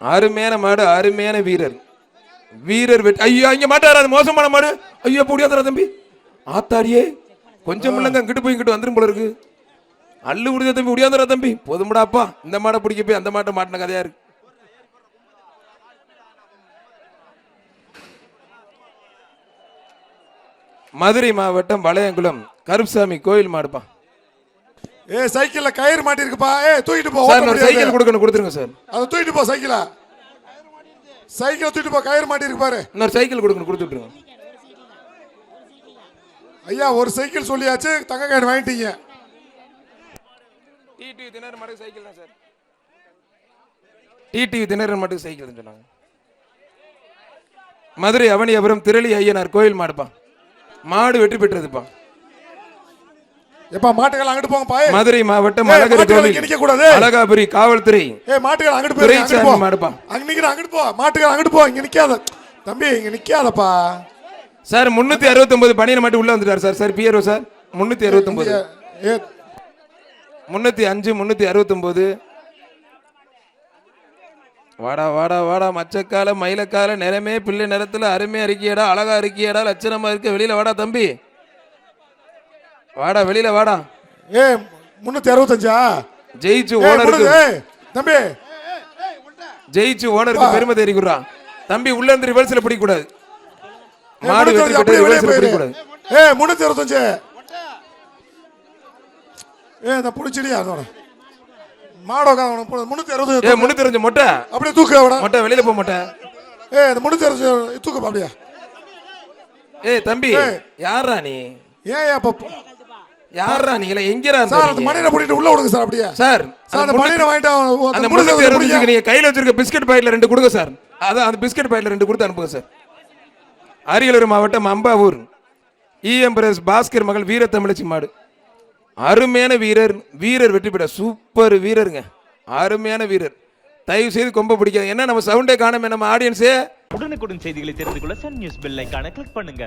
அருமையான மாடு அருமையான வீரர். வீரர் வெற்றி. ஐயோ இங்க மாட்டாரு? அது மோசமான மாடு. ஐயோ புடியாதரா தம்பி? ஆத்தாடியே. கொஞ்சம் இல்லைங்க இங்கிட்டு போய் இங்கிட்டு வந்துரும் போல இருக்கு. அள்ளு முடிஞ்ச தம்பி முடியாதரா தம்பி? போதும்டாப்பா இந்த மாடை பிடிக்க போய் அந்த மாட்டை மாட்டின கதையா இருக்கு. மதுரை மாவட்டம் வளையங்குளம் கருப்சாமி கோயில் மாடுப்பா. ஏ சைக்கிள்ல கயிறு மாட்டிருக்குப்பா. ஏ தூக்கிட்டு போ சார் முடியாது. சைக்கிள் கொடுக்கணும் கொடுத்துருங்க சார். அதை தூக்கிட்டு போ சைக்கிள. சைக்கிளை தூக்கிட்டு போ கயிறு மாட்டிருக்கு பாரு. இன்னொரு சைக்கிள் கொடுக்கணும் கொடுத்து விட்டுருங்க ஐயா ஒரு சைக்கிள் சொல்லியாச்சு தங்க கயிறு வாங்கிட்டீங்க. டிடிவி தினகரன் மட்டும் சைக்கிள் தான் சார். டிடிவி தினகரன் மட்டும் சைக்கிள் சொன்னாங்க. மதுரை அவனியபுரம் திரளி ஐயனார் கோயில் மாடுப்பா. மாடு வெற்றி பெற்றதுப்பா. எப்பா மாட்டுகள் அங்கிட்டு போங்கப்பா ஏய். மதுரை மாவட்டம் அழகர் கோவில். இங்க நிக்கக்கூடாது. அழகாபுரி காவல்துறை. ஏய் மாட்டுகள் அங்கிட்டு போய் அங்கிட்டு போ. மாடுப்பா. அங்க நிக்கிற அங்கிட்டு போ. மாட்டுகள் அங்கிட்டு போ. இங்க நிக்காத. தம்பி இங்க நிக்காதப்பா. சார் முன்னூத்தி அறுபத்தொன்பது பணியனை மட்டும் உள்ள வந்துட்டார் சார். Sir PRO sir. முன்னூத்தி அறுபத்தொன்பது. ஏ முன்னூத்தி அஞ்சு முன்னூத்தி அறுபத்தொன்பது. வாடா வாடா வாடா. மச்சக்கால மயிலக்கால நிறமே பிள்ளை நிறத்துல அருமையா இருக்கியடா அழகா இருக்கியடா லட்சணமா இருக்க வெளியில வாடா தம்பி. வாடா வெளியில வாடா. ஏ முன்னூத்தி அறுபத்தஞ்சா? ஜெயிச்சு ஓனருக்கு தம்பி. ஜெயிச்சு ஓனருக்கு பெருமை தெரிவிக்கிறா தம்பி உள்ள இருந்து ரிவர்ஸ்ல பிடிக்க கூடாது மாடு வெற்றி அறுபது, பெற்று ரிவர்ஸ்ல பிடிக்க. கூடாது ஏய் முன்னூத்தி அறுபத்தஞ்சு. ஏ இந்த புடிச்சிடியா அதோட மாடோ முன்னூத்தி ஏ அறுபது முன்னூத்தி அஞ்சு மொட்டை. அப்படியே தூக்கு அவன. மொட்டை வெளியில போக மொட்டை. ஏ இந்த முன்னூத்தி அறுபது தூக்கு அப்படியே. ஏய் தம்பி. யாரா நீ? ஏன் அப்ப யாரா? நீங்கள எங்கடா சார் அந்த இருந்தீங்க? மணியை பிடிட்டு உள்ள விடுங்க சார் அப்படியே. சார் சார் அந்த அந்த மணியை வாங்கிட்டு அந்த அறுபது நீங்க கையில வச்சிருக்க பிஸ்கட் பாக்கெட்ல ரெண்டு கொடுங்க சார். அதான் அந்த பிஸ்கட் பாக்கெட்ல ரெண்டு கொடுத்து அனுப்புங்க சார். அரியலூர் மாவட்டம் அம்பாவூர். இஎம்பிரஸ் பாஸ்கர் மகள் வீர தமிழச்சி மாடு. அருமையான வீரர் வீரர் வெற்றி பெற்ற சூப்பர் வீரருங்க. அருமையான வீரர். தயவு செய்து கொம்ப பிடிக்காது என்ன நம்ம சவுண்டே காணமே நம்ம ஆடியன்ஸே உடனுக்குடன் செய்திகளை தெரிந்து கொள்ள சன் நியூஸ் பெல் ஐகானை கிளிக் பண்ணுங்க.